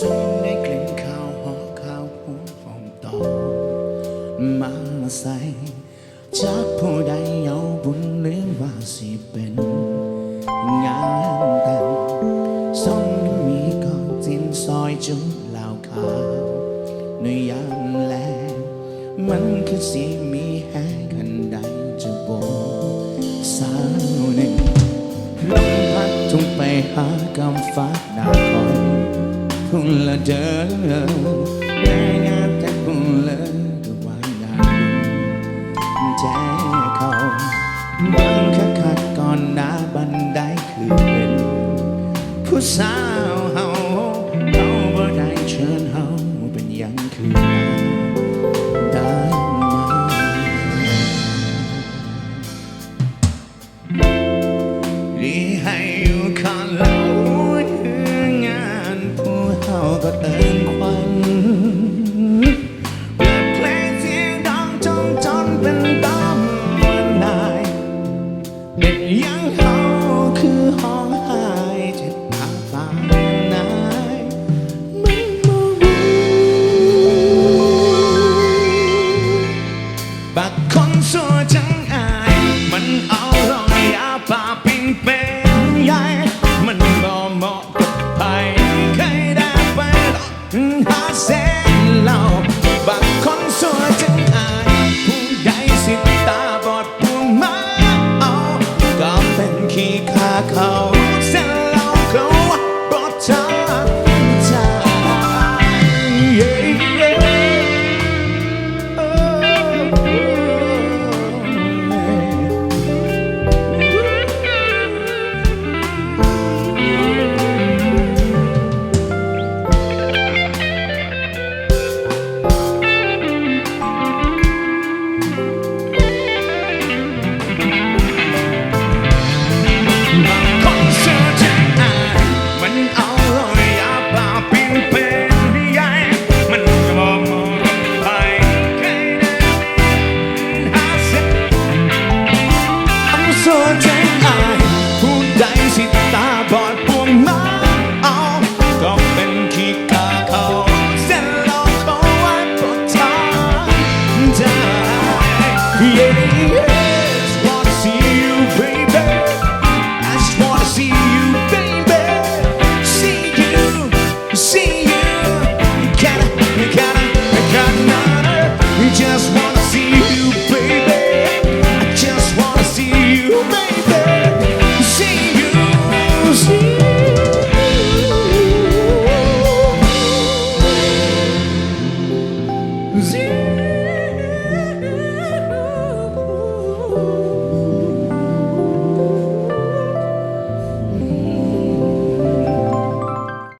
ส่งได้กลิ่นข้าวหอมข้าวหัวหอมตอมาใส่จากผู้ใดเอาบุญหรือว่าสิเป็นงานแต่งส่งมีก่อนจินซอยจุดเหล่าขาวในยามแลมันคือสิมีแห่กันใดจะบอกสาวหนึ่งลมพัดทุ่งไปหากำฟ้าหน้าคอย คุละเดินแด้งานแต่คุละระวังยาใจ้เขาบังคับขัดก่อนหน้าบันไดคือเป็นผู้สาวเฮาเขาบ่ได้เชิญเฮาเป็นยังคือ If Zero.